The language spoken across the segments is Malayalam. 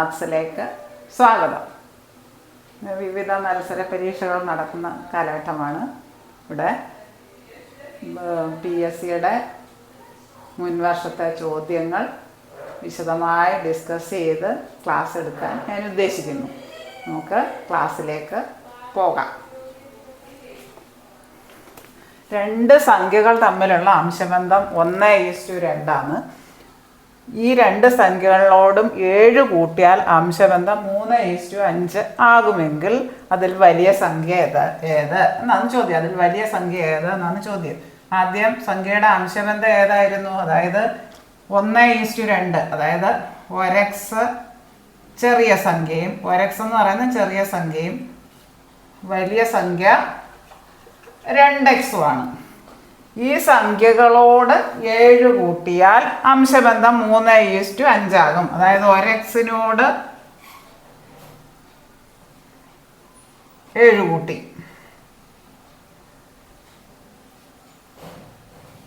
മാത്സിലേക്ക് സ്വാഗതം. വിവിധ മത്സര പരീക്ഷകൾ നടക്കുന്ന കാലഘട്ടമാണ്. ഇവിടെ പി എസ് സിയുടെ മുൻവർഷത്തെ ചോദ്യങ്ങൾ വിശദമായി ഡിസ്കസ് ചെയ്ത് ക്ലാസ് എടുക്കാൻ ഞാൻ ഉദ്ദേശിക്കുന്നു. നമുക്ക് ക്ലാസ്സിലേക്ക് പോകാം. രണ്ട് സംഖ്യകൾ തമ്മിലുള്ള അംശബന്ധം ഒന്ന് ഈസ്റ്റു രണ്ടാണ് ഈ രണ്ട് സംഖ്യകളോടും ഏഴ് കൂട്ടിയാൽ അംശബന്ധം മൂന്ന് ഈസ്റ്റു അഞ്ച് ആകുമെങ്കിൽ അതിൽ വലിയ സംഖ്യ ഏത്? ഏത്? എന്നാണ് ചോദ്യം. അതിൽ വലിയ സംഖ്യ ഏത് എന്നാണ് ചോദ്യം. ആദ്യം സംഖ്യയുടെ അംശബന്ധം ഏതായിരുന്നു? അതായത് ഒന്ന് ഈസ്റ്റു രണ്ട്. അതായത് ഒരക്സ് ചെറിയ സംഖ്യയും ഒരക്സ് എന്ന് പറയുന്ന ചെറിയ സംഖ്യയും വലിയ സംഖ്യ രണ്ട് എക്സുമാണ് ഈ സംഖ്യകളോട് ഏഴ് കൂട്ടിയാൽ അംശബന്ധം മൂന്ന് ഈസ്റ്റു അഞ്ചാകും. അതായത് ഒരെക്സിനോട് ഏഴ് കൂട്ടി.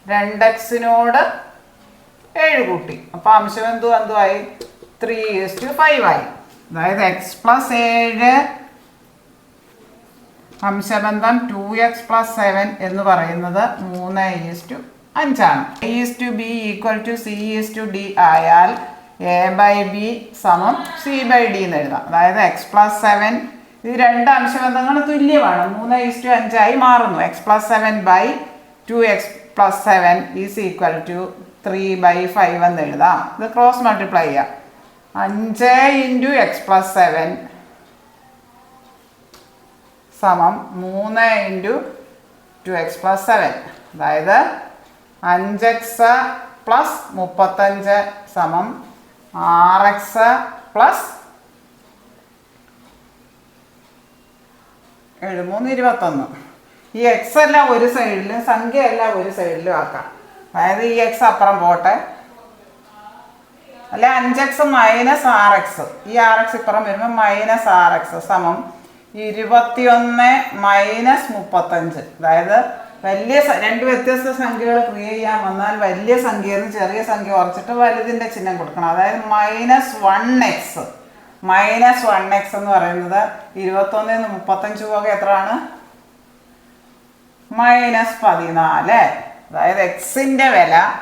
രണ്ടെക്സിനോട് ഏഴ് കൂട്ടി. അപ്പൊ അംശബന്ധം എന്തുമായി ത്രീ ഈസ്റ്റു ഫൈവ് ആയി. അതായത് എക്സ് പ്ലസ് ഏഴ് അംശബന്ധം ടു എക്സ് പ്ലസ് സെവൻ എന്ന് പറയുന്നത് മൂന്ന് ഈസ് ടു അഞ്ചാണ്. Is to B equal to C is to D ആയാൽ എ ബൈ ബി സമം സി ബൈ ഡി എന്ന് എഴുതാം. അതായത് എക്സ് പ്ലസ് സെവൻ ഇത് രണ്ട് അംശബന്ധങ്ങൾ തുല്യമാണ്. മൂന്ന് ഈസ് ടു അഞ്ചായി മാറുന്നു. X plus seven by two x plus seven is equal to three by five എന്ന് എഴുതാം. ഇത് ക്രോസ് മൾട്ടിപ്ലൈ ചെയ്യാം. അഞ്ച് ഇന്റു എക്സ് പ്ലസ് സെവൻ സമം മൂന്ന് into two x plus seven. അതായത് അഞ്ച് എക്സ് പ്ലസ് മുപ്പത്തഞ്ച് സമം ആറ് എക്സ് പ്ലസ് എഴുമൂന്ന് ഇരുപത്തൊന്ന്. ഈ എക്സ് എല്ലാം ഒരു സൈഡിലും സംഖ്യ എല്ലാം ഒരു സൈഡിലും ആക്കാം. അതായത് ഈ എക്സ് അപ്പുറം പോട്ടെ. അല്ലെ അഞ്ച് എക്സ് മൈനസ് ആർ എക്സ് ഈ ആർ എക്സ് ഇപ്പുറം വരുമ്പോൾ മൈനസ് ആർ എക്സ് സമം ഇരുപത്തിയൊന്ന് മൈനസ് മുപ്പത്തഞ്ച്. അതായത് വലിയ രണ്ട് വ്യത്യസ്ത സംഖ്യകൾ ക്രിയ ചെയ്യാൻ വന്നാൽ വലിയ സംഖ്യയിൽ നിന്ന് ചെറിയ സംഖ്യ കുറച്ചിട്ട് വലുതിന്റെ ചിഹ്നം കൊടുക്കണം. അതായത് minus one x. Minus one x എന്ന് പറയുന്നത് ഇരുപത്തൊന്നിൽ നിന്ന് മുപ്പത്തഞ്ച് പോകെ എത്രയാണ്? മൈനസ് പതിനാല്. അതായത് എക്സിന്റെ വില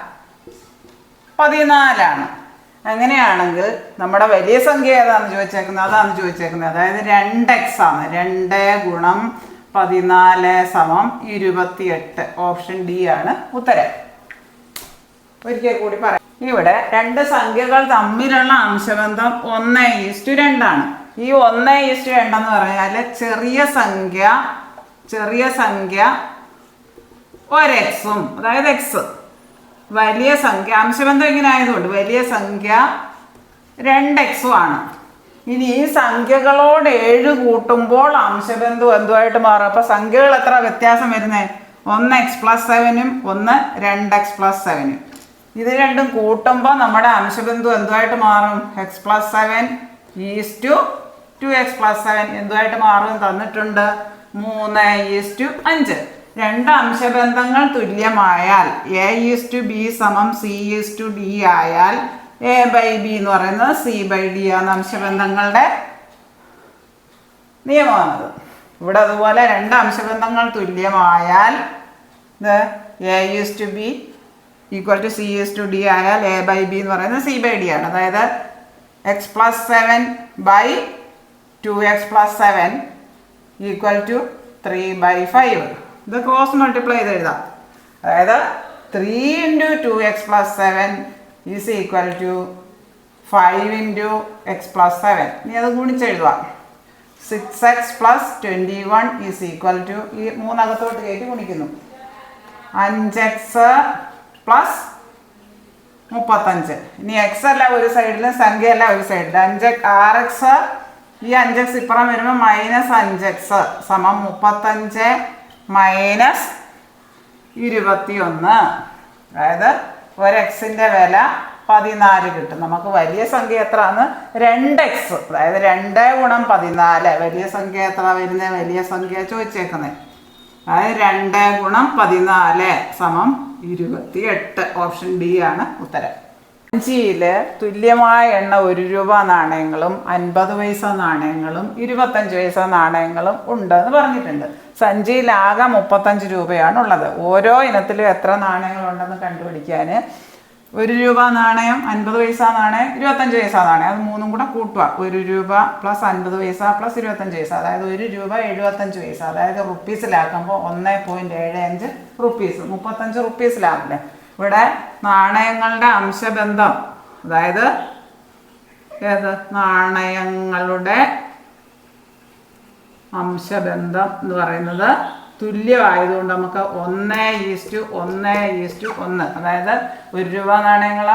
പതിനാലാണ്. അങ്ങനെയാണെങ്കിൽ നമ്മുടെ വലിയ സംഖ്യ ഏതാണെന്ന് ചോദിച്ചേക്കുന്നത്? അതാണ് ചോദിച്ചേക്കുന്നത്. അതായത് രണ്ട് എക്സ് ആണ്. രണ്ട് ഗുണം പതിനാല് സമം ഇരുപത്തിയെട്ട്. ഓപ്ഷൻ ഡി ആണ് ഉത്തരം. ഒരിക്കൽ കൂടി പറയാം. ഇവിടെ രണ്ട് സംഖ്യകൾ തമ്മിലുള്ള അംശബന്ധം ഒന്ന് ഈസ്റ്റു രണ്ടാണ് ഈ ഒന്ന് ഈസ്റ്റു രണ്ടെന്ന് പറഞ്ഞാൽ ചെറിയ സംഖ്യ ചെറിയ സംഖ്യ ഒരെക്സും അതായത് എക്സ് വലിയ സംഖ്യ അംശബന്ധം ഇങ്ങനെ ആയതുകൊണ്ട് വലിയ സംഖ്യ രണ്ട് എക്സും ആണ്. ഇനി ഈ സംഖ്യകളോട് ഏഴ് കൂട്ടുമ്പോൾ അംശബന്ധു എന്തുമായിട്ട് മാറും? അപ്പൊ സംഖ്യകൾ എത്ര വ്യത്യാസം വരുന്നേ? ഒന്ന് എക്സ് പ്ലസ് സെവനും ഒന്ന് രണ്ട് എക്സ് പ്ലസ് സെവനും ഇത് രണ്ടും കൂട്ടുമ്പോൾ നമ്മുടെ അംശബന്ധു എന്തുമായിട്ട് മാറും? X plus seven is to two x plus seven എന്തുമായിട്ട് മാറും? തന്നിട്ടുണ്ട്. മൂന്ന് ഈസ് ടു അഞ്ച്. രണ്ട് അംശബന്ധങ്ങൾ തുല്യമായാൽ എ ഈസ് ടു ബി സമം സി ഈസ് ടു ഡി ആയാൽ എ ബൈ ബി എന്ന് പറയുന്നത് സി ബൈ ഡി ആണ് അംശബന്ധങ്ങളുടെ നിയമമാണത്. ഇവിടെ അതുപോലെ രണ്ട് അംശബന്ധങ്ങൾ തുല്യമായാൽ ഇത് A is to B equal to C is to D ആയാൽ എ ബൈ ബി എന്ന് പറയുന്നത് സി ബൈ ഡി ആണ്. അതായത് x plus seven by two x plus seven equal to three by five ഇത് ക്രോസ് മൾട്ടിപ്ലൈ ചെയ്ത് എഴുതാം. അതായത് three into two x plus seven is equal to five into x plus seven ഇനി അത് ഗുണിച്ചെഴുതുക six x plus twenty one is equal to ഈ മൂന്നകത്തോട്ട് കയറ്റി ഗുണിക്കുന്നു. അഞ്ച് എക്സ് പ്ലസ് മുപ്പത്തഞ്ച്. ഇനി എക്സ് അല്ല ഒരു സൈഡിലും സംഖ്യ അല്ല ഒരു സൈഡിൽ അഞ്ച് ആറ് എക്സ് ഈ അഞ്ച് എക്സ് ഇപ്പുറം വരുമ്പോൾ മൈനസ് അഞ്ച് എക്സ് സമം മുപ്പത്തഞ്ച് മൈനസ് ഇരുപത്തിയൊന്ന്. അതായത് ഒരു എക്സിന്റെ വില പതിനാല് കിട്ടും. നമുക്ക് വലിയ സംഖ്യ എത്രയാണ് രണ്ട് എക്സ് അതായത് രണ്ട് ഗുണം പതിനാല്. വലിയ സംഖ്യ എത്ര വരുന്നത് വലിയ സംഖ്യ ചോദിച്ചേക്കുന്നത് അതായത് രണ്ട് ഗുണം പതിനാല് സമം ഇരുപത്തി എട്ട് ഓപ്ഷൻ ഡി ആണ് ഉത്തരം. സഞ്ചിയിൽ തുല്യമായ എണ്ണ ഒരു രൂപ നാണയങ്ങളും അൻപത് പൈസ നാണയങ്ങളും ഇരുപത്തഞ്ച് പൈസ നാണയങ്ങളും ഉണ്ട് എന്ന് പറഞ്ഞിട്ടുണ്ട്. സഞ്ചിയിലാകെ മുപ്പത്തഞ്ച് രൂപയാണ് ഉള്ളത് ഓരോ ഇനത്തിലും എത്ര നാണയങ്ങളുണ്ടെന്ന് കണ്ടുപിടിക്കാൻ ഒരു രൂപ നാണയം അൻപത് പൈസ നാണയം ഇരുപത്തഞ്ച് പൈസ നാണയം. അത് മൂന്നും കൂടെ കൂട്ടുക. ഒരു രൂപ പ്ലസ് അൻപത് പൈസ പ്ലസ് ഇരുപത്തഞ്ച് പൈസ. അതായത് ഒരു രൂപ എഴുപത്തഞ്ച് പൈസ. അതായത് റുപ്പീസിലാക്കുമ്പോൾ ഒന്ന് പോയിന്റ് ഏഴ് അഞ്ച് റുപ്പീസ്. മുപ്പത്തഞ്ച് റുപ്പീസിലാവില്ലേ? ഇവിടെ നാണയങ്ങളുടെ അംശബന്ധം അതായത് ഏത്? നാണയങ്ങളുടെ അംശബന്ധം എന്ന് പറയുന്നത് തുല്യമായതുകൊണ്ട് നമുക്ക് ഒന്ന് ഈസ്റ്റു ഒന്ന് ഈസ്റ്റു ഒന്ന് അതായത് ഒരു രൂപ നാണയങ്ങൾ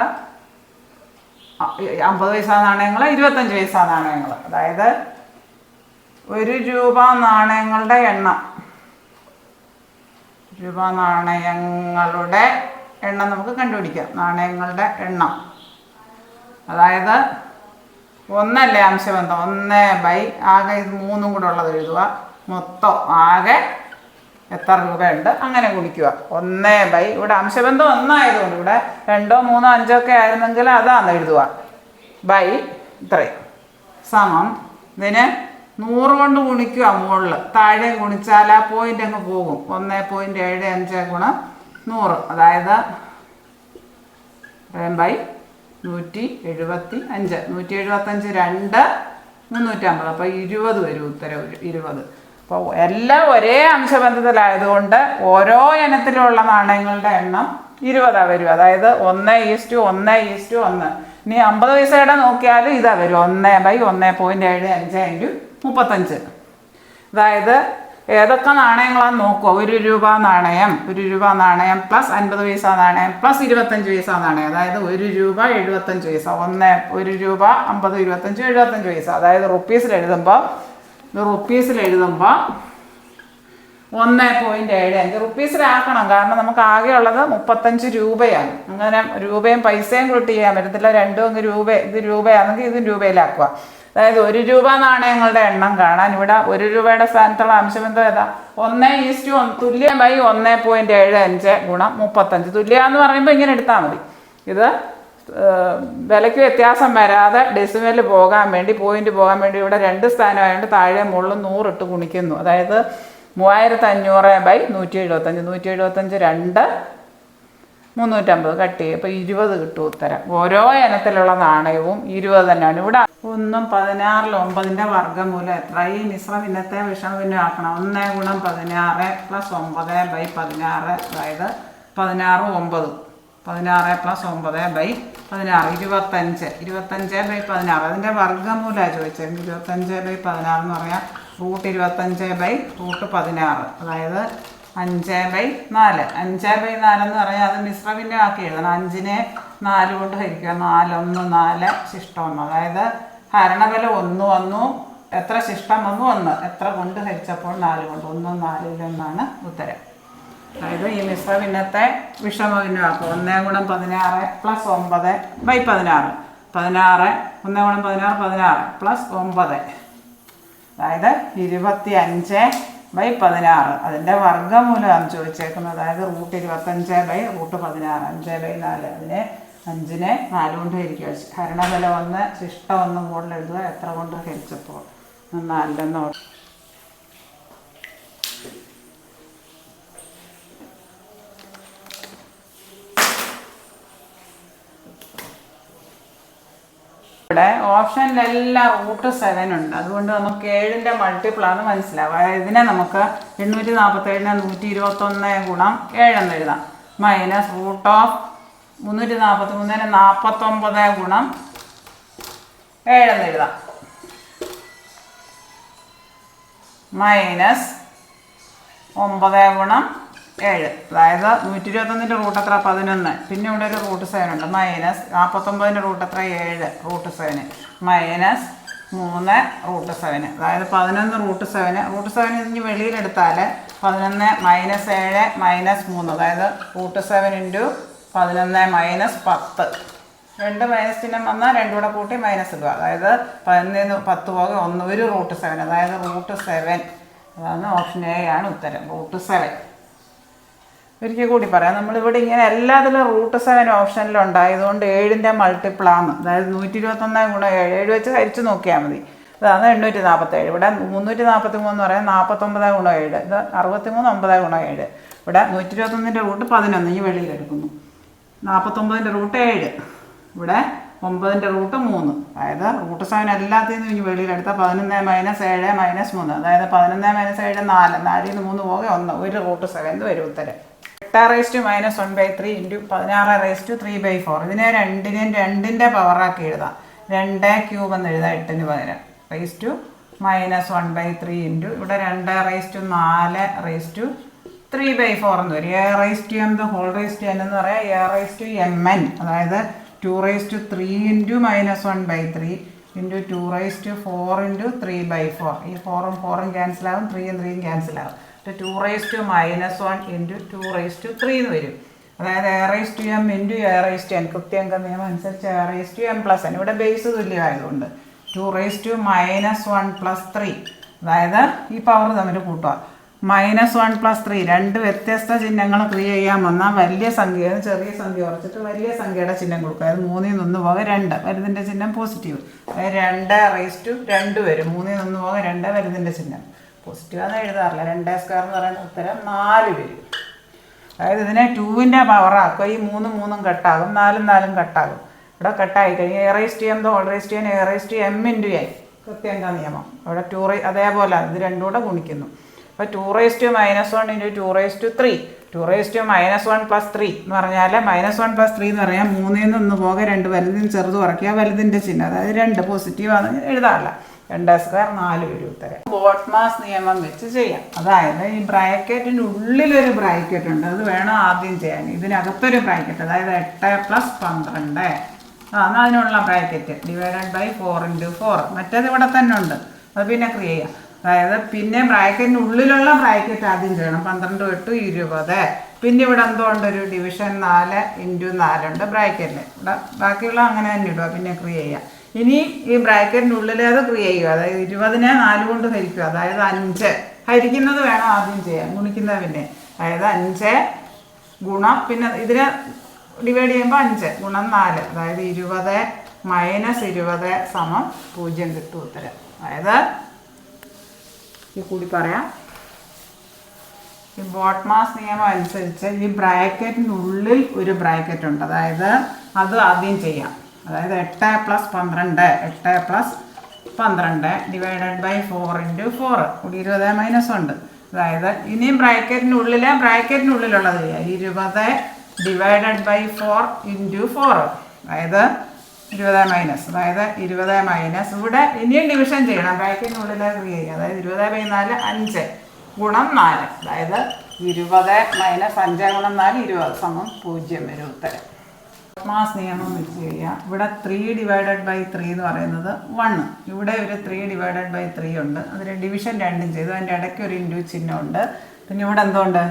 അമ്പത് പൈസ നാണയങ്ങൾ ഇരുപത്തഞ്ച് പൈസ നാണയങ്ങൾ അതായത് ഒരു രൂപ നാണയങ്ങളുടെ എണ്ണം. രൂപ നാണയങ്ങളുടെ എണ്ണം നമുക്ക് കണ്ടുപിടിക്കാം. നാണയങ്ങളുടെ എണ്ണം. അതായത് ഒന്നല്ലേ അംശബന്ധം? ഒന്ന് ബൈ ആകെ ഇത് മൂന്നും കൂടെ ഉള്ളത് എഴുതുക. മൊത്തം ആകെ എത്ര രൂപയുണ്ട്? അങ്ങനെ കുടിക്കുക ഒന്ന് ബൈ. ഇവിടെ അംശബന്ധം ഒന്നായതുകൊണ്ട് ഇവിടെ രണ്ടോ മൂന്നോ അഞ്ചോ ഒക്കെ ആയിരുന്നെങ്കിൽ അതാണ് എഴുതുക. ബൈ ഇത്രയും. സമം. ഇതിന് നൂറ് കൊണ്ട് ഗുണിക്കുക മുകളിൽ താഴെ ഗുണിച്ചാൽ ആ പോയിന്റ് അങ്ങ് പോകും. ഒന്ന് പോയിന്റ് ഏഴ് അഞ്ച് ഗുണം നൂറ്. അതായത് ബൈ നൂറ്റി എഴുപത്തി അഞ്ച് നൂറ്റി എഴുപത്തഞ്ച് രണ്ട് മുന്നൂറ്റമ്പത് അപ്പോൾ ഇരുപത് വരും ഉത്തരം ഒരു ഇരുപത്. അപ്പോൾ എല്ലാം ഒരേ അംശബന്ധത്തിലായതുകൊണ്ട് ഓരോ ഇനത്തിലുള്ള നാണയങ്ങളുടെ എണ്ണം ഇരുപതാണ് വരും അതായത് ഒന്ന് ഈസ്റ്റു ഒന്ന് ഈസ്റ്റു ഒന്ന്. ഇനി അമ്പത് പൈസയുടെ നോക്കിയാൽ ഇതാ വരും. ഒന്ന് ബൈ ഒന്ന് പോയിന്റ് ഏഴ് അഞ്ച് ഇന്റു മുപ്പത്തഞ്ച്. അതായത് ഏതൊക്കെ നാണയങ്ങളാന്ന് നോക്കുക ഒരു രൂപ നാണയം ഒരു രൂപ നാണയം പ്ലസ് അൻപത് പൈസ നാണയം പ്ലസ് ഇരുപത്തഞ്ച് പൈസ നാണയം. അതായത് ഒരു രൂപ എഴുപത്തഞ്ച് പൈസ. ഒന്ന് ഒരു രൂപ അമ്പത് ഇരുപത്തഞ്ച് എഴുപത്തഞ്ച് പൈസ. അതായത് റുപ്പീസിൽ എഴുതുമ്പോൾ റുപ്പീസിൽ എഴുതുമ്പോൾ ഒന്ന് പോയിന്റ് ഏഴ്. അഞ്ച് റുപ്പീസിലാക്കണം കാരണം നമുക്ക് ആകെ ഉള്ളത് മുപ്പത്തഞ്ച് രൂപയാണ്. അങ്ങനെ രൂപയും പൈസയും കൂട്ടി ചെയ്യാൻ പറ്റത്തില്ല. രണ്ടും അങ്ങ് രൂപ ഇത് രൂപയാണെങ്കിൽ ഇതും രൂപയിലാക്കുക. അതായത് ഒരു രൂപ നാണയങ്ങളുടെ എണ്ണം കാണാൻ ഇവിടെ ഒരു രൂപയുടെ സ്ഥാനത്തുള്ള അംശബന്ധം ഏതാ? ഒന്ന് ഈസ്റ്റു ഒന്ന് തുല്യമായി ഒന്ന് പോയിന്റ് ഏഴ് അഞ്ച് ഗുണം മുപ്പത്തഞ്ച്. തുല്യ എന്ന് പറയുമ്പോൾ ഇങ്ങനെ എടുത്താൽ മതി. ഇത് വിലയ്ക്ക് വ്യത്യാസം വരാതെ ഡെസിമലിൽ പോകാൻ വേണ്ടി പോയിന്റ് പോകാൻ വേണ്ടി ഇവിടെ രണ്ട് സ്ഥാനമായതുകൊണ്ട് താഴെ മുകളിൽ നൂറിട്ട് ഗുണിക്കുന്നു. അതായത് മൂവായിരത്തി അഞ്ഞൂറ് ബൈ നൂറ്റി എഴുപത്തഞ്ച് നൂറ്റി എഴുപത്തഞ്ച് രണ്ട് മുന്നൂറ്റമ്പത് കട്ട് അപ്പോൾ ഇരുപത് കിട്ടും ഉത്തരം. ഓരോ ഇനത്തിലുള്ള നാണയവും ഇരുപത് തന്നെയാണ്. ഇവിടെ ഒന്നും പതിനാറിൽ ഒമ്പതിന്റെ വർഗമൂലം എത്ര? ഈ മിശ്രം ഇന്നത്തെ വിഷമം പിന്നെ ആക്കണം. ഒന്ന് ഗുണം പതിനാറ് പ്ലസ് ഒമ്പത് ബൈ പതിനാറ്. അതായത് പതിനാറ് ഒമ്പത്. പതിനാറ് പ്ലസ് ഒമ്പത് ബൈ പതിനാറ്. ഇരുപത്തഞ്ച്. ഇരുപത്തഞ്ച് ബൈ പതിനാറ്. അതിന്റെ വർഗമൂലമാണ് ചോദിച്ചത്. ഇരുപത്തഞ്ച് ബൈ പതിനാറ് എന്ന് പറയാം റൂട്ട് ഇരുപത്തഞ്ച് ബൈ റൂട്ട് പതിനാറ്. അതായത് അഞ്ച് ബൈ നാല്. അഞ്ച് ബൈ നാലെന്ന് പറയാം. അത് മിശ്രവിന്റെ ആക്കി എഴുതണം അഞ്ചിനെ നാല് കൊണ്ട് ഹരിക്കുക. നാലൊന്ന് നാല് ശിഷ്ടം ഒന്ന് അതായത് ഹരണബലം ഒന്ന് വന്നു. എത്ര ശിഷ്ടം വന്നു? ഒന്ന്. എത്ര കൊണ്ട് ഹരിച്ചപ്പോൾ നാല് കൊണ്ട്? ഒന്നും നാലിലൊന്നാണ് ഉത്തരം. അതായത് ഈ മിശ്രഭിന്നത്തെ വിഷമഭിന്നമാക്കും ഒന്നേ ഗുണം പതിനാറ് പ്ലസ് ഒമ്പത് ബൈ പതിനാറ്. പതിനാറ് ഒന്നേ ഗുണം പതിനാറ് പതിനാറ് പ്ലസ് ഒമ്പത്. അതായത് ഇരുപത്തി അഞ്ച് ബൈ പതിനാറ്. അതിന്റെ വർഗമൂലമാണ് ചോദിച്ചേക്കുന്നത്. അതായത് റൂട്ട് ഇരുപത്തഞ്ച് ബൈ റൂട്ട് പതിനാറ്. അഞ്ച് ബൈ നാല്. അതിനെ അഞ്ചിനെ നാല് കൊണ്ട് ഹരിക്കുക. ഹരണബലം ഒന്ന് ശിഷ്ടം ഒന്ന് മുകളിൽ എഴുതുക. എത്ര കൊണ്ട് ഹരിച്ചപ്പോൾ? നാലിലെന്ന് ഇവിടെ ഓപ്ഷനിലെല്ലാം റൂട്ട് സെവൻ ഉണ്ട്. അതുകൊണ്ട് നമുക്ക് ഏഴിന്റെ മൾട്ടിപ്പിളാണ് മനസ്സിലാവുക. ഇതിനെ നമുക്ക് എണ്ണൂറ്റി നാൽപ്പത്തേഴിന് നൂറ്റി ഇരുപത്തൊന്ന് ഗുണം ഏഴെന്ന് എഴുതാം. മൈനസ് റൂട്ട് ഓഫ് മുന്നൂറ്റി നാൽപ്പത്തി മൂന്നിന് നാൽപ്പത്തൊമ്പത് ഗുണം ഏഴെന്ന് എഴുതാം. മൈനസ് ഒമ്പത് ഗുണം ഏഴ്. അതായത് നൂറ്റി ഇരുപത്തൊന്നിന്റെ റൂട്ട് എത്ര? പതിനൊന്ന്. പിന്നെ ഇവിടെ ഒരു റൂട്ട് സെവൻ ഉണ്ട്. മൈനസ് നാൽപ്പത്തൊമ്പതിന്റെ റൂട്ട് എത്ര? ഏഴ് റൂട്ട് സെവന് മൈനസ് മൂന്ന് റൂട്ട് സെവന് അതായത് പതിനൊന്ന് റൂട്ട് സെവന് റൂട്ട് സെവൻ ഇനി വെളിയിലെടുത്താൽ പതിനൊന്ന് മൈനസ് ഏഴ് മൈനസ് മൂന്ന്. അതായത് റൂട്ട് സെവൻ ഇന്റു പതിനൊന്ന് മൈനസ് പത്ത്. രണ്ട് മൈനസ് ചിഹ്നം വന്നാൽ രണ്ടും കൂടെ കൂട്ടി മൈനസ് ഇടുക. അതായത് പതിനൊന്ന് പത്ത് പോകെ. ഒന്ന് ഒരു റൂട്ട് സെവൻ അതായത് റൂട്ട് സെവൻ അതാണ് ഓപ്ഷൻ എ ആണ് ഉത്തരം. റൂട്ട് സെവൻ ഒരിക്കൽ കൂടി പറയാം. നമ്മളിവിടെ ഇങ്ങനെ എല്ലാത്തിലും റൂട്ട് സെവൻ ഓപ്ഷനിലുണ്ടായതുകൊണ്ട് ഏഴിന്റെ മൾട്ടിപ്പിളാണ് അതായത് നൂറ്റി ഇരുപത്തൊന്ന് ഗുണം ഏഴ് ഏഴ് വെച്ച് ഹരിച്ച് നോക്കിയാൽ മതി. അതാണ് എണ്ണൂറ്റി നാൽപ്പത്തേഴ് ഇവിടെ മുന്നൂറ്റി നാൽപ്പത്തി മൂന്ന് പറയാം നാൽപ്പത്തൊമ്പത് ഗുണം ഏഴ്. ഇത് അറുപത്തി മൂന്ന് ഒമ്പത് ഗുണം ഏഴ്. ഇവിടെ നൂറ്റി ഇരുപത്തൊന്നിന്റെ റൂട്ട് പതിനൊന്ന് ഈ വെളിയിൽ എടുക്കുന്നു. നാൽപ്പത്തൊമ്പതിന്റെ റൂട്ട് ഏഴ്. ഇവിടെ ഒമ്പതിന്റെ റൂട്ട് മൂന്ന്. അതായത് റൂട്ട് സെവൻ എല്ലാത്തിൽ നിന്നും ഇനി വെളിയിലെടുത്താൽ പതിനൊന്ന് മൈനസ് ഏഴ് മൈനസ് മൂന്ന്. അതായത് പതിനൊന്ന് മൈനസ് ഏഴ് നാല്. നാലിൽ നിന്ന് മൂന്ന് പോകെ ഒന്ന്. ഒരു റൂട്ട് സെവൻ വരും ഉത്തരം. എട്ട് raise to minus one by three into പതിനാറ് raise to three by four ഇതിനെ രണ്ടിനെയും രണ്ടിന്റെ പവറാക്കി എഴുതാം. രണ്ട് ക്യൂബ് എന്ന് എഴുതാം എട്ടിന് പകരം. Raise to minus one by three into ഇവിടെ രണ്ട് റേസ് ടു നാല് raise to three by four എന്ന് വരും. A raise to M whole raise to N എന്ന് പറയാം. A raise to M N അതായത് two raise to three into minus one by three into two raise to four into three by four ഈ ഫോറും ഫോറും ക്യാൻസലാകും ത്രീയും ത്രീയും ക്യാൻസലാകും two raise to minus one into two raise to three എന്ന് വരും. അതായത് A raise to M into A raise to N കൃത്യങ്ക നിയമം അനുസരിച്ച് A raise to M plus N ഇവിടെ base തുല്യമായതുകൊണ്ട് two raise to minus one plus three അതായത് ഈ പവർ തമ്മിൽ കൂട്ടുക. മൈനസ് വൺ പ്ലസ് ത്രീ രണ്ട് വ്യത്യസ്ത ചിഹ്നങ്ങൾ ക്രിയ ചെയ്യാൻ വന്നാൽ വലിയ സംഖ്യ ചെറിയ സംഖ്യ കുറച്ചിട്ട് വലിയ സംഖ്യയുടെ ചിഹ്നം കൊടുക്കുക. അതായത് മൂന്നിൽ നിന്ന് പോകെ രണ്ട്. വലുതിന്റെ ചിഹ്നം പോസിറ്റീവ് അതായത് രണ്ട് റേസ് ടു രണ്ട് വരും. മൂന്നിൽ നിന്ന് പോകെ രണ്ട് വലുതിന്റെ ചിഹ്നം. പോസിറ്റീവ് ആണെന്ന് എഴുതാറില്ല. രണ്ട് സ്ക്വയർ എന്ന് പറയുന്ന ഉത്തരം നാല് വരും. അതായത് ഇതിനെ ടൂവിന്റെ പവറാക്കുക ഈ മൂന്നും മൂന്നും കട്ടാകും നാലും നാലും കട്ടാകും ഇവിടെ കട്ടായി കഴിഞ്ഞാൽ A raise to M though whole raise to N A raise to M into A കൃത്യങ്ക നിയമം? അവിടെ ടു റേ അതേപോലെ ഇത് രണ്ടും കൂടെ ഗുണിക്കുന്നു. അപ്പോൾ two raise to minus one into two raise to three two raise to minus one plus three എന്ന് പറഞ്ഞാൽ മൈനസ് വൺ പ്ലസ് ത്രീ എന്ന് പറയാൻ മൂന്നിൽ നിന്ന് ഒന്ന് പോകെ രണ്ട് വലുതിന് ചെറുത് കുറയ്ക്കുക വലുതിന്റെ ചിഹ്നം. അതായത് രണ്ട് പോസിറ്റീവ് ആണെന്ന് എഴുതാറില്ല. രണ്ട് സ്ക്വയർ നാല് വരും ഉത്തരം. ബോട്ട്മാസ് നിയമം വെച്ച് ചെയ്യാം. അതായത് ഈ ബ്രാക്കറ്റിന്റെ ഉള്ളിലൊരു ബ്രാക്കറ്റ് ഉണ്ട്. അത് വേണം ആദ്യം ചെയ്യാൻ. ഇതിനകത്തൊരു ബ്രാക്കറ്റ് അതായത് എട്ട് പ്ലസ് പന്ത്രണ്ട്. ആ എന്നാൽ അതിനുള്ള bracket. Divided by four into four മറ്റേത് ഇവിടെ തന്നെ ഉണ്ട്. അത് പിന്നെ ക്രിയ ചെയ്യാം. അതായത് പിന്നെ ബ്രാക്കറ്റിന്റെ ഉള്ളിലുള്ള ബ്രാക്കറ്റ് ആദ്യം ചെയ്യണം. പന്ത്രണ്ട് എട്ട് ഇരുപത്. പിന്നെ ഇവിടെ എന്തോ ഉണ്ട് ഒരു ഡിവിഷൻ നാല് ഇന്റു നാലുണ്ട് ബ്രാക്കറ്റിൽ ഇവിടെ ബാക്കിയുള്ള അങ്ങനെ തന്നെ ഇടുക. പിന്നെ ക്രിയ ചെയ്യാം. ഇനി ഈ ബ്രാക്കറ്റിനുള്ളിൽ അത് ചെയ്യുക. അതായത് ഇരുപതിനെ നാല് കൊണ്ട് ഹരിക്കുക. അതായത് അഞ്ച്. ഹരിക്കുന്നത് വേണം ആദ്യം ചെയ്യാൻ. ഗുണിക്കുന്നത് പിന്നെ. അതായത് അഞ്ച് ഗുണം പിന്നെ ഇതിനെ ഡിവൈഡ് ചെയ്യുമ്പോൾ അഞ്ച് ഗുണം നാല്. അതായത് ഇരുപത് മൈനസ് ഇരുപത് സമം പൂജ്യം കിട്ടും ഉത്തരം. അതായത് ഈ കൂടി പറയാം. ഈ ബോട്ട്മാസ് നിയമം അനുസരിച്ച് ഈ ബ്രാക്കറ്റിനുള്ളിൽ ഒരു ബ്രാക്കറ്റ് ഉണ്ട്. അതായത് അത് ആദ്യം ചെയ്യാം. അതായത് എട്ട് പ്ലസ് പന്ത്രണ്ട് എട്ട് പ്ലസ് പന്ത്രണ്ട് divided by four into four കൂടി ഇരുപത് മൈനസ് ഉണ്ട്. അതായത് ഇനിയും ബ്രാക്കറ്റിനുള്ളിലെ ബ്രാക്കറ്റിനുള്ളിലുള്ളത് ഇരുപത് divided by four into four അതായത് ഇരുപത് മൈനസ് അതായത് ഇരുപത് മൈനസ് ഇവിടെ ഇനിയും ഡിവിഷൻ ചെയ്യണം. ബ്രാക്കറ്റിനുള്ളിലെ ക്രിയ ചെയ്യുക. അതായത് ഇരുപത് ബൈ നാല് അഞ്ച് ഗുണം നാല്. അതായത് ഇരുപത് മൈനസ് അഞ്ച് ഗുണം നാല് ഇരുപത് സമം പൂജ്യം വരും ഉത്തരം. മാസ് നിയമം വെച്ച് കഴിയുക ഇവിടെ ത്രീ ഡിവൈഡഡ് ബൈ ത്രീ എന്ന് പറയുന്നത് വൺ ഇവിടെ ഒരു ത്രീ ഡിവൈഡഡ് ബൈ ത്രീ ഉണ്ട്. അതിൽ ഡിവിഷൻ രണ്ടും ചെയ്തു. അതിന്റെ ഇടയ്ക്ക് ഒരു ഇന്റു ചിഹ്നമുണ്ട് പിന്നെ ഇവിടെ എന്തുകൊണ്ട്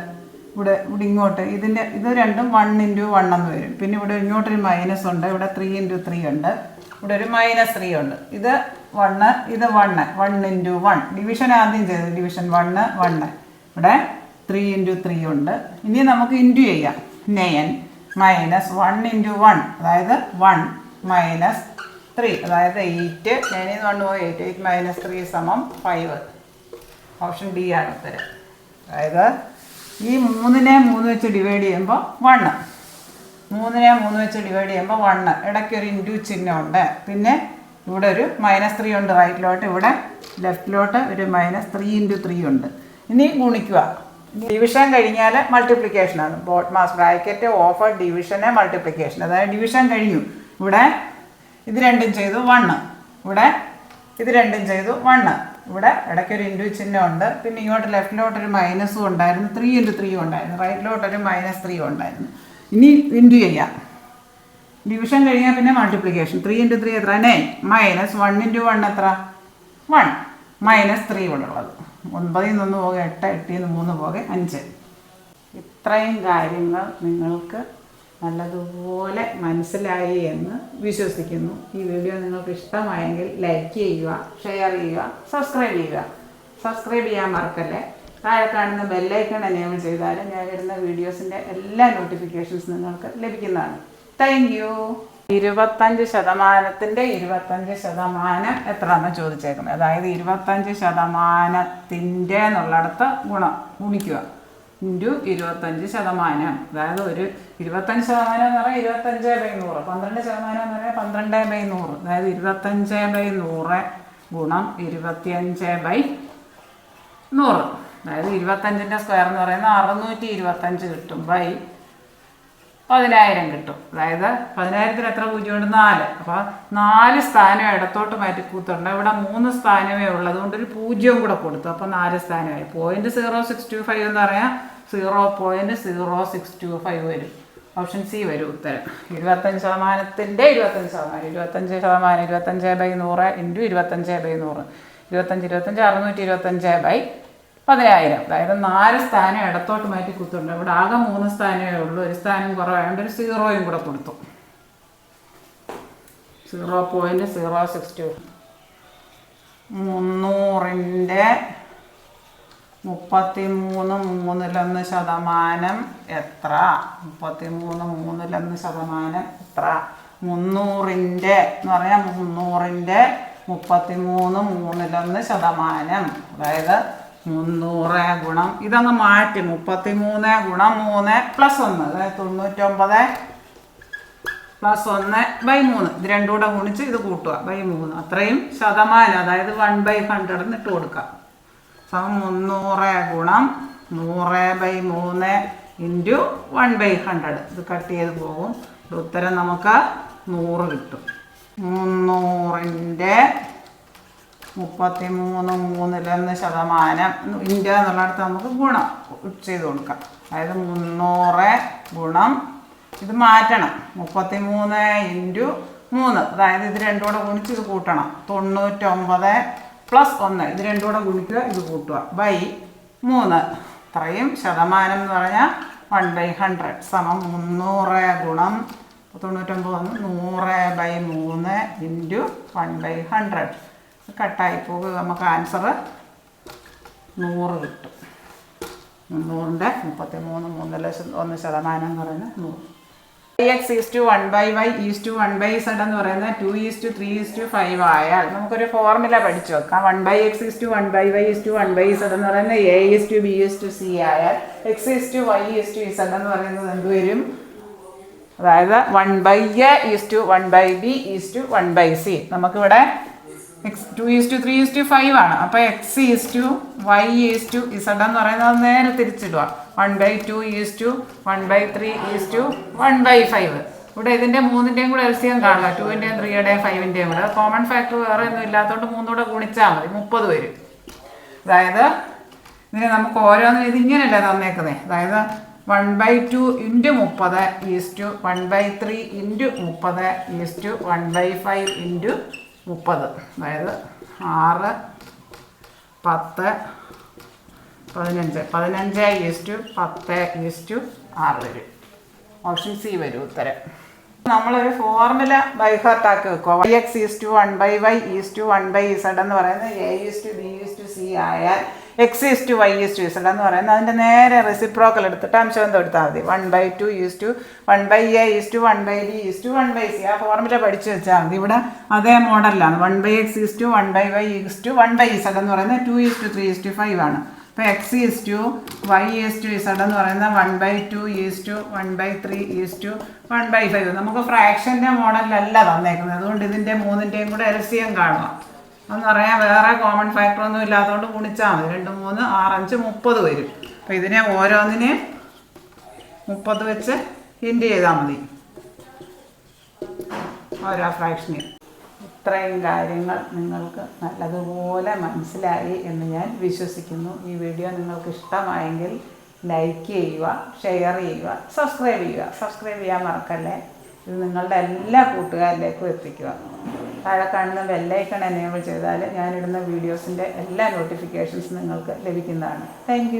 ഇവിടെ ഇവിടെ ഇങ്ങോട്ട്. ഇതിന്റെ ഇത് രണ്ടും വൺ ഇന്റു വൺ എന്ന് വരും. പിന്നെ ഇവിടെ ഇങ്ങോട്ടൊരു മൈനസ് ഉണ്ട്. ഇവിടെ ത്രീ ഇന്റു ത്രീ ഉണ്ട്. ഇവിടെ ഒരു മൈനസ് ത്രീ ഉണ്ട്. ഇത് വണ്ണ് ഇത് one one into one division ആദ്യം ചെയ്തത് ഡിവിഷൻ വണ്ണ് വണ്ണ് ഇവിടെ ത്രീ ഇന്റു ത്രീ ഉണ്ട്. ഇനി നമുക്ക് ഇന്റു ചെയ്യാം. Nine. Minus one into one അതായത് വൺ മൈനസ് ത്രീ അതായത് എയ്റ്റ് നയനിൽ നിന്ന് വൺ പോയി. എയ്റ്റ് എയ്റ്റ് മൈനസ് ത്രീ സമം ഫൈവ് ഓപ്ഷൻ ബി ആണ് ഉത്തരം. അതായത് ഈ മൂന്നിനെ മൂന്ന് വെച്ച് ഡിവൈഡ് ചെയ്യുമ്പോൾ വണ്ണ് മൂന്നിനെ മൂന്ന് വെച്ച് ഡിവൈഡ് ചെയ്യുമ്പോൾ വണ്ണ് ഇടയ്ക്ക് ഒരു ഇന്റു ചിഹ്നമുണ്ട്. പിന്നെ ഇവിടെ ഒരു മൈനസ് ത്രീ ഉണ്ട്. റൈറ്റിലോട്ട് ഇവിടെ ലെഫ്റ്റിലോട്ട് ഒരു മൈനസ് ത്രീ ഇന്റു ത്രീ ഉണ്ട്. ഇനി ഗുണിക്കുക. ഡിവിഷൻ കഴിഞ്ഞാൽ മൾട്ടിപ്ലിക്കേഷനാണ് ബോട്ട് മാസ് ബ്രാക്കറ്റ് ഓഫർ ഡിവിഷനെ മൾട്ടിപ്ലിക്കേഷൻ അതായത് ഡിവിഷൻ കഴിഞ്ഞു. ഇവിടെ ഇത് രണ്ടും ചെയ്തു വണ്ണ് ഇവിടെ ഇത് രണ്ടും ചെയ്തു വണ്ണ് ഇവിടെ ഇടയ്ക്കൊരു ചിഹ്നം ഉണ്ട്. പിന്നെ ഇങ്ങോട്ട് ലെഫ്റ്റിലോട്ടൊരു മൈനസും ഉണ്ടായിരുന്നു. ത്രീ ഇന്റു ത്രീയും ഉണ്ടായിരുന്നു. റൈറ്റിലോട്ടൊരു മൈനസ് ത്രീ ഉണ്ടായിരുന്നു. ഇനി ഇന്റു ചെയ്യാം. ഡിവിഷൻ കഴിഞ്ഞാൽ പിന്നെ മൾട്ടിപ്ലിക്കേഷൻ ത്രീ ഇന്റു ത്രീ എത്ര nine minus one into one എത്ര? വൺ മൈനസ് ത്രീ ഉള്ളത് ഒൻപതിൽ നിന്ന് പോകെ എട്ട് എട്ടിൽ നിന്ന് മൂന്ന് പോകെ അഞ്ച്. ഇത്രയും കാര്യങ്ങൾ നിങ്ങൾക്ക് നല്ലതുപോലെ മനസ്സിലായി എന്ന് വിശ്വസിക്കുന്നു. ഈ വീഡിയോ നിങ്ങൾക്ക് ഇഷ്ടമായെങ്കിൽ ലൈക്ക് ചെയ്യുക ഷെയർ ചെയ്യുക സബ്സ്ക്രൈബ് ചെയ്യുക. സബ്സ്ക്രൈബ് ചെയ്യാൻ മറക്കല്ലേ? താഴെ കാണുന്ന ബെല്ലൈക്കൺ എനേബിൾ ചെയ്താൽ ഇടുന്ന വീഡിയോസിന്റെ എല്ലാ നോട്ടിഫിക്കേഷൻസ് നിങ്ങൾക്ക് ലഭിക്കുന്നതാണ്. താങ്ക് ഇരുപത്തഞ്ച് ശതമാനത്തിന്റെ ഇരുപത്തഞ്ച് ശതമാനം എത്രയാണെന്ന് ചോദിച്ചേക്കുന്നത്? അതായത് ഇരുപത്തഞ്ച് ശതമാനത്തിന്റെ എന്നുള്ളിടത്ത് ഗുണം ഗുണിക്കുക. ഇന്റു ഇരുപത്തഞ്ച് ശതമാനം. അതായത് ഒരു ഇരുപത്തഞ്ച് ശതമാനം എന്ന് പറഞ്ഞാൽ ഇരുപത്തഞ്ച് ബൈ നൂറ്. പന്ത്രണ്ട് ശതമാനം എന്ന് പറഞ്ഞാൽ പന്ത്രണ്ട് ബൈ നൂറ്. അതായത് ഇരുപത്തഞ്ച് ബൈ നൂറ് ഗുണം ഇരുപത്തിയഞ്ച് ബൈ നൂറ്. അതായത് ഇരുപത്തഞ്ചിന്റെ സ്ക്വയർ എന്ന് പറയുന്നത് അറുന്നൂറ്റി ഇരുപത്തഞ്ച് കിട്ടും ബൈ പതിനായിരം കിട്ടും. അതായത് പതിനായിരത്തിൽ എത്ര പൂജ്യമുണ്ട്? നാല്. അപ്പോൾ നാല് സ്ഥാനം ഇടത്തോട്ട് മാറ്റി കൂത്തുണ്ട്. ഇവിടെ മൂന്ന് സ്ഥാനമേ ഉള്ളൂ. അതുകൊണ്ട് ഒരു പൂജ്യവും കൂടെ കൊടുത്തു. അപ്പോൾ നാല് സ്ഥാനമായി. Point zero six two five എന്ന് പറയാം. Zero point zero six two five വരും. ഓപ്ഷൻ സി വരും ഉത്തരം. ഇരുപത്തഞ്ച് ശതമാനത്തിന്റെ ഇരുപത്തഞ്ച് ശതമാനം. ഇരുപത്തഞ്ച് ശതമാനം ഇരുപത്തഞ്ച് ബൈ നൂറ് ഇന്റു ഇരുപത്തഞ്ച് ബൈ നൂറ്. ഇരുപത്തഞ്ച് ഇരുപത്തഞ്ച് അറുന്നൂറ്റി ഇരുപത്തഞ്ച് ബൈ പതിനായിരം. അതായത് നാല് സ്ഥാനം ഇടത്തോട്ട് മാറ്റി കുത്തുണ്ട് ഇവിടെ ആകെ മൂന്ന് സ്ഥാനമേ ഉള്ളൂ. ഒരു സ്ഥാനം കുറവായതുകൊണ്ട് ഒരു സീറോയും കൂടെ കൊടുത്തു. Zero point zero six two മുന്നൂറിന്റെ മുപ്പത്തി മൂന്ന് മൂന്നിലൊന്ന് ശതമാനം എത്ര? മുപ്പത്തി മൂന്ന് മൂന്നിലൊന്ന് ശതമാനം എത്ര? മുന്നൂറിന്റെ എന്ന് പറഞ്ഞാൽ മുന്നൂറിന്റെ മുപ്പത്തി മൂന്ന് മൂന്നിലൊന്ന് ശതമാനം. അതായത് മുന്നൂറ് ഗുണം. ഇതങ്ങ് മാറ്റി. മുപ്പത്തി മൂന്ന് ഗുണം മൂന്ന് പ്ലസ് ഒന്ന്. അതായത് തൊണ്ണൂറ്റൊമ്പത് പ്ലസ് ഒന്ന് ബൈ മൂന്ന്. ഇത് രണ്ടും കൂടെ ഗുണിച്ച് ഇത് കൂട്ടുക. ബൈ മൂന്ന്. അത്രയും ശതമാനം. അതായത് വൺ ബൈ ഹൺഡ്രഡ് ഇട്ട് കൊടുക്കാം സമം മുന്നൂറ് ഗുണം നൂറ് ബൈ മൂന്ന് ഇന്റു വൺ ബൈ ഹൺഡ്രഡ് ഇത് കട്ട് ചെയ്ത് പോകും. ഉത്തരം നമുക്ക് നൂറ് കിട്ടും. മുന്നൂറിന്റെ മുപ്പത്തി മൂന്ന് മൂന്നിലൊന്ന് ശതമാനം. ഇന്ത്യ എന്നുള്ളിടത്ത് നമുക്ക് ഗുണം ചെയ്ത് കൊടുക്കാം. അതായത് മുന്നൂറ് ഗുണം ഇത് മാറ്റണം. മുപ്പത്തി മൂന്ന് ഇന്റു മൂന്ന്. അതായത് ഇത് രണ്ടും കൂടെ ഗുണിച്ച് ഇത് കൂട്ടണം. തൊണ്ണൂറ്റൊമ്പത് പ്ലസ് ഒന്ന്. ഇത് രണ്ടും കൂടെ ഗുണിക്കുക ഇത് കൂട്ടുക. ബൈ മൂന്ന്. ഇത്രയും ശതമാനം എന്ന് പറഞ്ഞാൽ വൺ ബൈ ഹൺഡ്രഡ് സമം മുന്നൂറ് ഗുണം തൊണ്ണൂറ്റൊമ്പത് നൂറ് ബൈ മൂന്ന് ഇന്റു വൺ ബൈ ഹൺഡ്രഡ് കട്ടായി പോകും നമുക്ക് ആൻസർ നൂറ് കിട്ടും മുന്നൂറിന്റെ മുപ്പത്തി മൂന്ന് മൂന്ന് ലക്ഷം ഒന്ന് ശതമാനം എന്ന് പറയുന്നത് നൂറ് I x is to one by y is to one by z എന്ന് പറയുന്നത് two is to three is to five ആയാൽ നമുക്കൊരു ഫോർമുല പഠിച്ചു വെക്കാം one by x is to one by y is to one by z എന്ന് പറയുന്നത് A is to B is to C ആയാൽ x is to y is to z എന്ന് പറയുന്നത് എന്തുവരും അതായത് one by A is to one by B is to one by C നമുക്കിവിടെ x two is to three is to five ആണ്. അപ്പോൾ x is to y is to z എന്ന് പറയുന്നത് നേരെ തിരിച്ചിടുക. One by two is to one by three is to one by five ഇവിടെ ഇതിന്റെ മൂന്നിന്റെയും കൂടെ എൽസിയം കാണുക. ടുവിന്റെയും ത്രീയുടെയും ഫൈവിന്റെയും കൂടെ. കോമൺ ഫാക്ടർ വേറെ ഒന്നും ഇല്ലാത്തതുകൊണ്ട് മൂന്നൂടെ ഗുണിച്ചാൽ മതി. മുപ്പത് വരും. അതായത് ഇതിനെ നമുക്ക് ഓരോന്നും ഇതിങ്ങനെയല്ലേ തന്നേക്കുന്നത് അതായത് വൺ ബൈ ടു ഇന്റു മുപ്പത് is to one by three into മുപ്പത് is to one by five into മുപ്പത്. അതായത് ആറ് പത്ത് പതിനഞ്ച്. പതിനഞ്ച് ഈസ് ടു പത്ത് ഈസ് ടു ആറ് വരും. ഓപ്ഷൻ സി വരും ഉത്തരം. നമ്മളൊരു ഫോർമുല ബൈ ഹാർട്ട് ആക്കി വെക്കുക Y x is to one by y is to one by z എന്ന് പറയുന്നത് A is to B is to C ആയാൽ x is to y is to z എന്ന് പറയുന്നത് അതിന്റെ നേരെ റെസിപ്രോക്കൽ എടുത്തിട്ട് അംശബന്ധം എടുത്താൽ മതി one by two is to one by A is to one by B is to one by C ആ ഫോർമുല പഠിച്ചു വെച്ചാൽ മതി ഇവിടെ അതേ മോഡലാണ് one by x is to one by y is to one by z എന്ന് പറയുന്നത് two is to three is to five ആണ് അപ്പോൾ x is to y is to z എന്ന് പറയുന്നത് one by two is to one by three is to one by five നമുക്ക് ഫ്രാക്ഷന്റെ മോഡലല്ല തന്നേക്കുന്നത്. അതുകൊണ്ട് ഇതിന്റെ മൂന്നിന്റെയും കൂടെ എൽസിയം കാണുക. എന്ന് പറയാൻ വേറെ കോമൺ ഫാക്ടർ ഒന്നും ഇല്ലാത്തതുകൊണ്ട് ഗുണിച്ചാൽ മതി. രണ്ട് മൂന്ന് ആറഞ്ച് മുപ്പത് വരും. അപ്പോൾ ഇതിനെ ഓരോന്നിനെ മുപ്പത് വെച്ച് ഹിൻഡ് ചെയ്താൽ മതി. ഓരോ ഫ്രാക്ഷനെയും. ഇത്രയും കാര്യങ്ങൾ നിങ്ങൾക്ക് നല്ലതുപോലെ മനസ്സിലായി എന്ന് ഞാൻ വിശ്വസിക്കുന്നു. ഈ വീഡിയോ നിങ്ങൾക്ക് ഇഷ്ടമായെങ്കിൽ ലൈക്ക് ചെയ്യുക ഷെയർ ചെയ്യുക സബ്സ്ക്രൈബ് ചെയ്യുക. സബ്സ്ക്രൈബ് ചെയ്യാൻ മറക്കല്ലേ? ഇത് നിങ്ങളുടെ എല്ലാ കൂട്ടുകാരിലേക്കും എത്തിക്കുക. താഴെ കാണുന്ന ബെല്ലൈക്കൺ എനേബിൾ ചെയ്താൽ ഞാനിടുന്ന വീഡിയോസിന്റെ എല്ലാ നോട്ടിഫിക്കേഷൻസും നിങ്ങൾക്ക് ലഭിക്കുന്നതാണ്. താങ്ക്